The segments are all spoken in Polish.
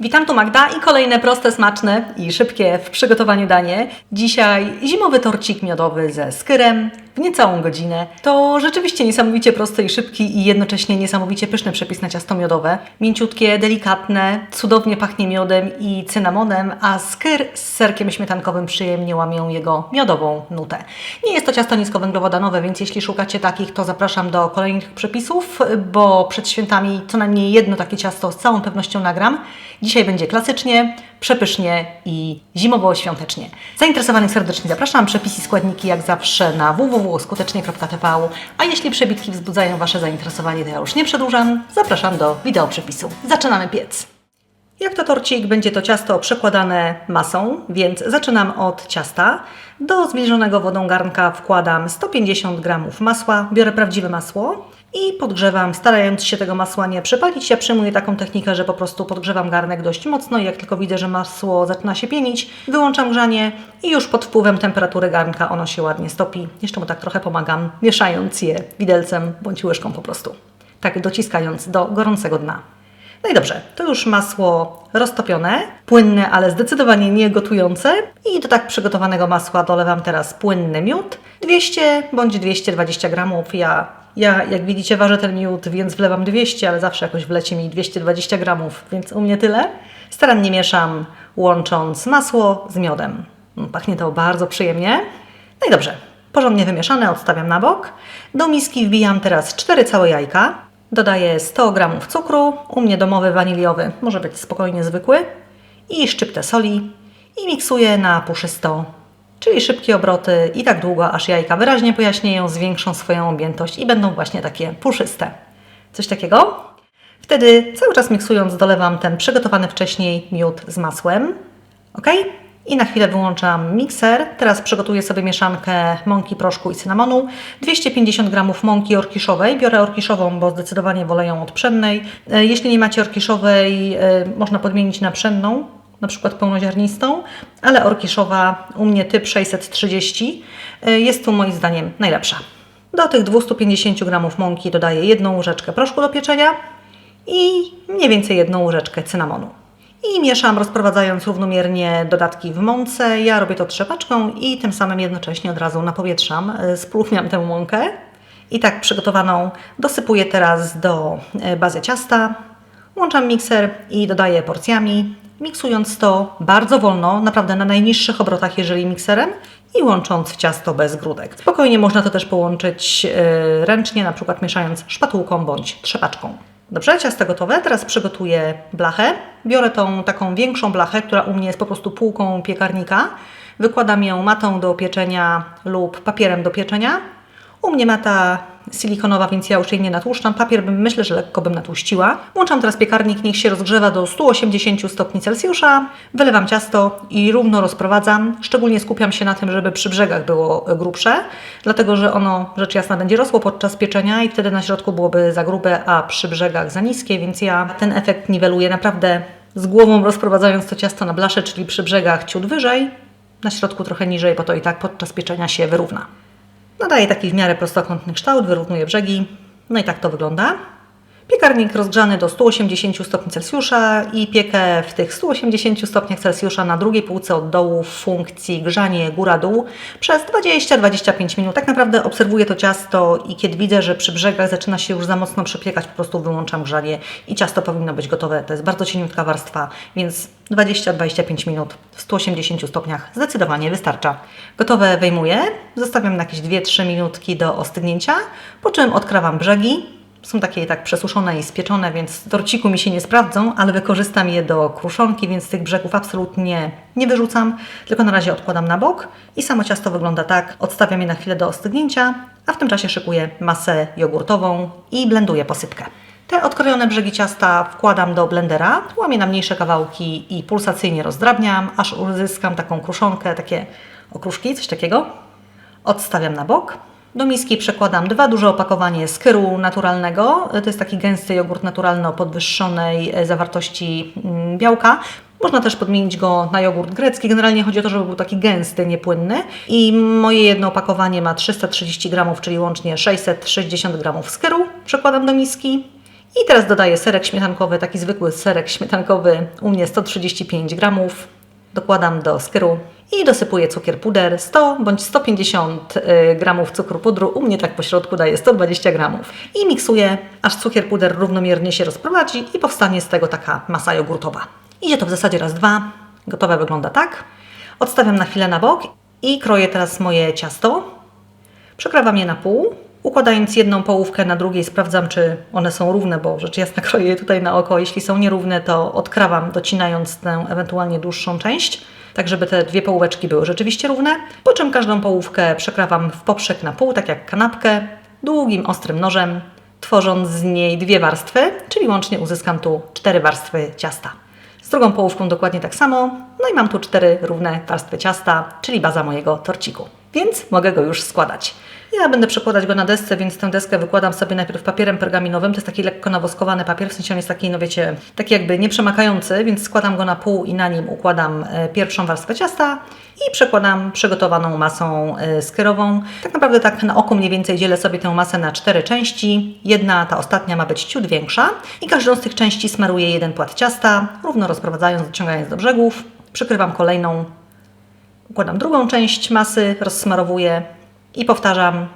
Witam tu Magda i kolejne proste, smaczne i szybkie w przygotowaniu danie. Dzisiaj zimowy torcik miodowy ze skyrem w niecałą godzinę. To rzeczywiście niesamowicie prosty i szybki i jednocześnie niesamowicie pyszny przepis na ciasto miodowe. Mięciutkie, delikatne, cudownie pachnie miodem i cynamonem, a skyr z serkiem śmietankowym przyjemnie łamią jego miodową nutę. Nie jest to ciasto niskowęglowodanowe, więc jeśli szukacie takich, to zapraszam do kolejnych przepisów, bo przed świętami co najmniej jedno takie ciasto z całą pewnością nagram. Dzisiaj będzie klasycznie, przepysznie i zimowo-świątecznie. Zainteresowanych serdecznie zapraszam. Przepisy, składniki jak zawsze na www.skutecznie.tv. A jeśli przebitki wzbudzają Wasze zainteresowanie, to ja już nie przedłużam. Zapraszam do wideo przepisu. Zaczynamy piec. Jak to torcik, będzie to ciasto przekładane masą, więc zaczynam od ciasta. Do zbliżonego wodą garnka wkładam 150 g masła, biorę prawdziwe masło i podgrzewam, starając się tego masła nie przepalić. Ja przyjmuję taką technikę, że po prostu podgrzewam garnek dość mocno i jak tylko widzę, że masło zaczyna się pienić, wyłączam grzanie i już pod wpływem temperatury garnka ono się ładnie stopi. Jeszcze mu tak trochę pomagam, mieszając je widelcem bądź łyżką po prostu. Tak dociskając do gorącego dna. No i dobrze, to już masło roztopione, płynne, ale zdecydowanie nie gotujące. I do tak przygotowanego masła dolewam teraz płynny miód, 200 bądź 220 gramów. Ja, ja jak widzicie ważę ten miód, więc wlewam 200, ale zawsze jakoś wleci mi 220 gramów, więc u mnie tyle. Starannie mieszam, łącząc masło z miodem. Mm, Pachnie to bardzo przyjemnie. No i dobrze, porządnie wymieszane, odstawiam na bok. Do miski wbijam teraz 4 całe jajka. Dodaję 100 g cukru, u mnie domowy waniliowy, może być spokojnie zwykły, i szczyptę soli i miksuję na puszysto, czyli szybkie obroty i tak długo, aż jajka wyraźnie pojaśnieją, zwiększą swoją objętość i będą właśnie takie puszyste. Coś takiego? Wtedy cały czas miksując dolewam ten przygotowany wcześniej miód z masłem. ok? I na chwilę wyłączam mikser. Teraz przygotuję sobie mieszankę mąki, proszku i cynamonu. 250 g mąki orkiszowej. Biorę orkiszową, bo zdecydowanie wolę ją od pszennej. E, Jeśli nie macie orkiszowej, e, można podmienić na pszenną, na przykład pełnoziarnistą, ale orkiszowa u mnie typ 630 e, jest tu moim zdaniem najlepsza. Do tych 250 g mąki dodaję jedną łyżeczkę proszku do pieczenia i mniej więcej jedną łyżeczkę cynamonu. I mieszam, rozprowadzając równomiernie dodatki w mące. Ja robię to trzepaczką i tym samym jednocześnie od razu napowietrzam, e, spróchniam tę mąkę. I tak przygotowaną dosypuję teraz do e, bazy ciasta. Włączam mikser i dodaję porcjami, miksując to bardzo wolno, naprawdę na najniższych obrotach, jeżeli mikserem i łącząc w ciasto bez grudek. Spokojnie można to też połączyć e, ręcznie, na przykład mieszając szpatułką bądź trzepaczką. Dobrze, ciasto gotowe. Teraz przygotuję blachę. Biorę tą taką większą blachę, która u mnie jest po prostu półką piekarnika. Wykładam ją matą do pieczenia lub papierem do pieczenia. U mnie mata silikonowa, więc ja już jej nie natłuszczam. Papier bym, myślę, że lekko bym natłuściła. Włączam teraz piekarnik, niech się rozgrzewa do 180 stopni Celsjusza. Wylewam ciasto i równo rozprowadzam. Szczególnie skupiam się na tym, żeby przy brzegach było grubsze, dlatego że ono rzecz jasna będzie rosło podczas pieczenia i wtedy na środku byłoby za grube, a przy brzegach za niskie, więc ja ten efekt niweluję naprawdę z głową rozprowadzając to ciasto na blasze, czyli przy brzegach ciut wyżej, na środku trochę niżej, bo to i tak podczas pieczenia się wyrówna. Nadaję taki w miarę prostokątny kształt, wyrównuję brzegi. No i tak to wygląda. Piekarnik rozgrzany do 180 stopni Celsjusza i piekę w tych 180 stopniach Celsjusza na drugiej półce od dołu w funkcji grzanie góra-dół przez 20-25 minut. Tak naprawdę obserwuję to ciasto i kiedy widzę, że przy brzegach zaczyna się już za mocno przepiekać, po prostu wyłączam grzanie i ciasto powinno być gotowe. To jest bardzo cieniutka warstwa, więc 20-25 minut w 180 stopniach zdecydowanie wystarcza. Gotowe wyjmuję, zostawiam na jakieś 2-3 minutki do ostygnięcia, po czym odkrawam brzegi. Są takie tak przesuszone i spieczone, więc w torciku mi się nie sprawdzą, ale wykorzystam je do kruszonki, więc tych brzegów absolutnie nie wyrzucam, tylko na razie odkładam na bok i samo ciasto wygląda tak. Odstawiam je na chwilę do ostygnięcia, a w tym czasie szykuję masę jogurtową i blenduję posypkę. Te odkrojone brzegi ciasta wkładam do blendera, łamię na mniejsze kawałki i pulsacyjnie rozdrabniam, aż uzyskam taką kruszonkę, takie okruszki, coś takiego. Odstawiam na bok. Do miski przekładam dwa duże opakowanie skyru naturalnego. To jest taki gęsty jogurt naturalny o podwyższonej e, zawartości mm, białka. Można też podmienić go na jogurt grecki. Generalnie chodzi o to, żeby był taki gęsty, niepłynny. I moje jedno opakowanie ma 330 gramów, czyli łącznie 660 gramów skyru. Przekładam do miski I teraz dodaję serek śmietankowy, taki zwykły serek śmietankowy, u mnie 135 gramów. Dokładam do skyru i dosypuję cukier puder 100 bądź 150 y, gramów cukru pudru. U mnie tak po środku daje 120 gramów. I miksuję, aż cukier puder równomiernie się rozprowadzi i powstanie z tego taka masa jogurtowa. Idzie to w zasadzie raz, dwa. Gotowe wygląda tak. Odstawiam na chwilę na bok i kroję teraz moje ciasto. Przekrawam je na pół. Układając jedną połówkę na drugiej, sprawdzam, czy one są równe, bo rzecz jasna kroję je tutaj na oko. Jeśli są nierówne, to odkrawam, docinając tę ewentualnie dłuższą część, tak żeby te dwie połóweczki były rzeczywiście równe. Po czym każdą połówkę przekrawam w poprzek na pół, tak jak kanapkę, długim, ostrym nożem, tworząc z niej dwie warstwy, czyli łącznie uzyskam tu cztery warstwy ciasta. Z drugą połówką dokładnie tak samo, no i mam tu cztery równe warstwy ciasta, czyli baza mojego torciku. Więc mogę go już składać. Ja będę przekładać go na desce, więc tę deskę wykładam sobie najpierw papierem pergaminowym. To jest taki lekko nawoskowany papier, w sensie on jest taki, no wiecie, taki jakby nieprzemakalający, więc składam go na pół i na nim układam e, pierwszą warstwę ciasta i przekładam przygotowaną masą e, skierową. Tak naprawdę tak na oko mniej więcej dzielę sobie tę masę na cztery części. Jedna, ta ostatnia ma być ciut większa i każdą z tych części smaruję jeden płat ciasta, równo rozprowadzając, dociągając do brzegów. Przykrywam kolejną, układam drugą część masy, rozsmarowuję i powtarzam.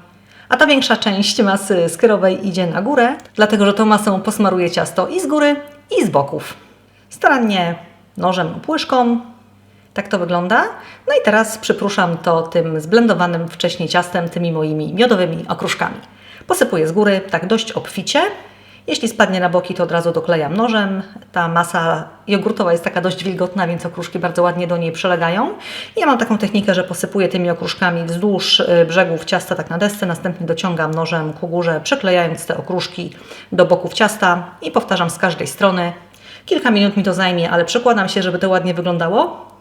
A ta większa część masy skyrowej idzie na górę, dlatego że tą masą posmaruję ciasto i z góry, i z boków. Starannie nożem łyżką. Tak to wygląda. No i teraz przypruszam to tym zblendowanym wcześniej ciastem, tymi moimi miodowymi okruszkami. Posypuję z góry tak dość obficie. Jeśli spadnie na boki, to od razu doklejam nożem. Ta masa jogurtowa jest taka dość wilgotna, więc okruszki bardzo ładnie do niej przylegają. Ja mam taką technikę, że posypuję tymi okruszkami wzdłuż y, brzegów ciasta, tak na desce, następnie dociągam nożem ku górze, przyklejając te okruszki do boków ciasta i powtarzam z każdej strony. Kilka minut mi to zajmie, ale przekładam się, żeby to ładnie wyglądało.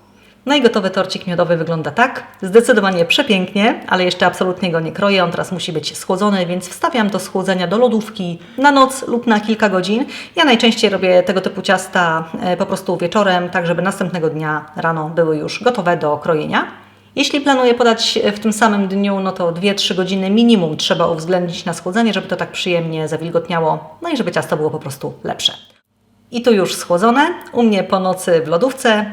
No i gotowy torcik miodowy wygląda tak. Zdecydowanie przepięknie, ale jeszcze absolutnie go nie kroję. On teraz musi być schłodzony, więc wstawiam do schłodzenia do lodówki na noc lub na kilka godzin. Ja najczęściej robię tego typu ciasta e, po prostu wieczorem, tak żeby następnego dnia rano były już gotowe do krojenia. Jeśli planuję podać w tym samym dniu, no to 2-3 godziny minimum trzeba uwzględnić na schłodzenie, żeby to tak przyjemnie zawilgotniało, no i żeby ciasto było po prostu lepsze. I tu już schłodzone, u mnie po nocy w lodówce,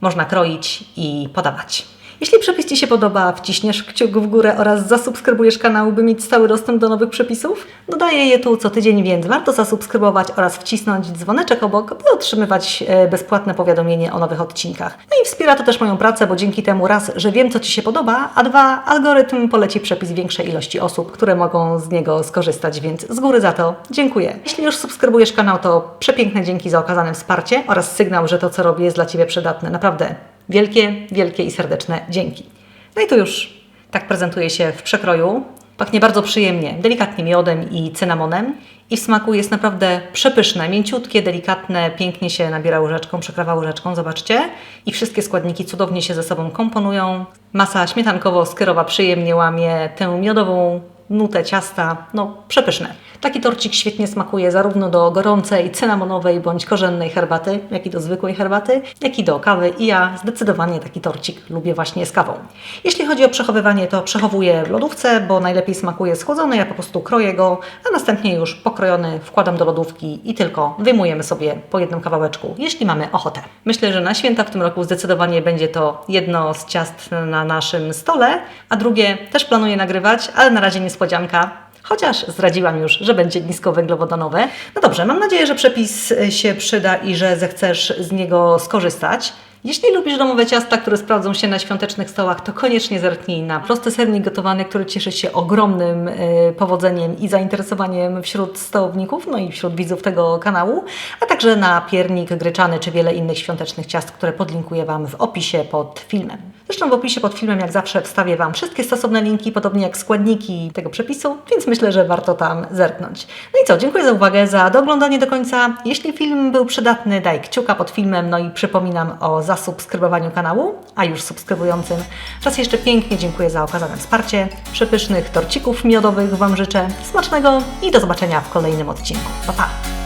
można kroić i podawać. Jeśli przepis Ci się podoba, wciśniesz kciuk w górę oraz zasubskrybujesz kanał, by mieć stały dostęp do nowych przepisów. Dodaję je tu co tydzień, więc warto zasubskrybować oraz wcisnąć dzwoneczek obok, by otrzymywać e, bezpłatne powiadomienie o nowych odcinkach. No i wspiera to też moją pracę, bo dzięki temu raz, że wiem co Ci się podoba, a dwa, algorytm poleci przepis większej ilości osób, które mogą z niego skorzystać, więc z góry za to dziękuję. Jeśli już subskrybujesz kanał, to przepiękne dzięki za okazane wsparcie oraz sygnał, że to co robię jest dla Ciebie przydatne. Naprawdę Wielkie, wielkie i serdeczne dzięki. No i tu już tak prezentuje się w przekroju. Pachnie bardzo przyjemnie, delikatnie miodem i cynamonem i w smaku jest naprawdę przepyszne, mięciutkie, delikatne, pięknie się nabiera łyżeczką, przekrawa łyżeczką, zobaczcie. I wszystkie składniki cudownie się ze sobą komponują. Masa śmietankowo-skyrowa przyjemnie łamie tę miodową nutę ciasta, no przepyszne. Taki torcik świetnie smakuje zarówno do gorącej, cynamonowej bądź korzennej herbaty, jak i do zwykłej herbaty, jak i do kawy i ja zdecydowanie taki torcik lubię właśnie z kawą. Jeśli chodzi o przechowywanie, to przechowuję w lodówce, bo najlepiej smakuje schłodzony, ja po prostu kroję go, a następnie już pokrojony wkładam do lodówki i tylko wyjmujemy sobie po jednym kawałeczku, jeśli mamy ochotę. Myślę, że na święta w tym roku zdecydowanie będzie to jedno z ciast na naszym stole, a drugie też planuję nagrywać, ale na razie niespodzianka chociaż zdradziłam już, że będzie niskowęglowodanowe. No dobrze, mam nadzieję, że przepis się przyda i że zechcesz z niego skorzystać. Jeśli lubisz domowe ciasta, które sprawdzą się na świątecznych stołach, to koniecznie zerknij na prosty sernik gotowany, który cieszy się ogromnym y, powodzeniem i zainteresowaniem wśród stołowników, no i wśród widzów tego kanału, a także na piernik gryczany czy wiele innych świątecznych ciast, które podlinkuję Wam w opisie pod filmem. Zresztą w opisie pod filmem, jak zawsze, wstawię Wam wszystkie stosowne linki, podobnie jak składniki tego przepisu, więc myślę, że warto tam zerknąć. No i co, dziękuję za uwagę, za doglądanie do końca. Jeśli film był przydatny, daj kciuka pod filmem, no i przypominam o zasubskrybowaniu kanału, a już subskrybującym. Raz jeszcze pięknie dziękuję za okazane wsparcie. Przepysznych torcików miodowych Wam życzę, smacznego i do zobaczenia w kolejnym odcinku. Pa, pa!